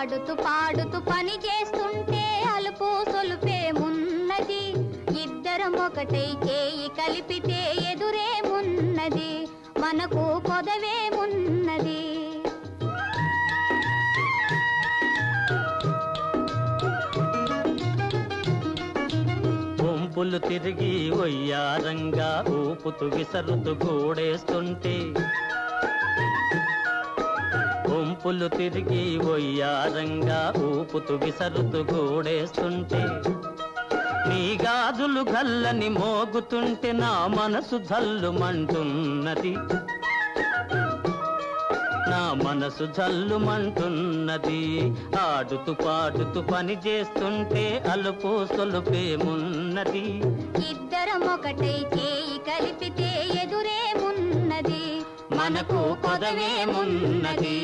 ఆడుతూ పాడుతూ పని చేస్తుంటే అలుపు సొలుపేమున్నది ఇద్దరం ఒకటై చేయి కలిపితే ఎదురేమున్నది మనకు కొదవేమున్నది గుంపులు తిరిగి ఒయ్యారంగా ఊపుతూ విసరుతూ గూడేస్తుంటే వంపులు తిరిగి ఒయ్యారంగా ఊపుతూ విసరుతూ గూడేస్తుంటే నీ గాజులు గల్లని మోగుతుంటే నా మనసు జల్లుమంటున్నది. నా మనసు జల్లుమంటున్నది. ఆడుతూ పాడుతూ పని చేస్తుంటే అలుపు సొలుపేమున్నది ఇద్దరం ఒకటై చేయి కలిపితే ఎదురేమున్నది మనకు కొదవేమున్నది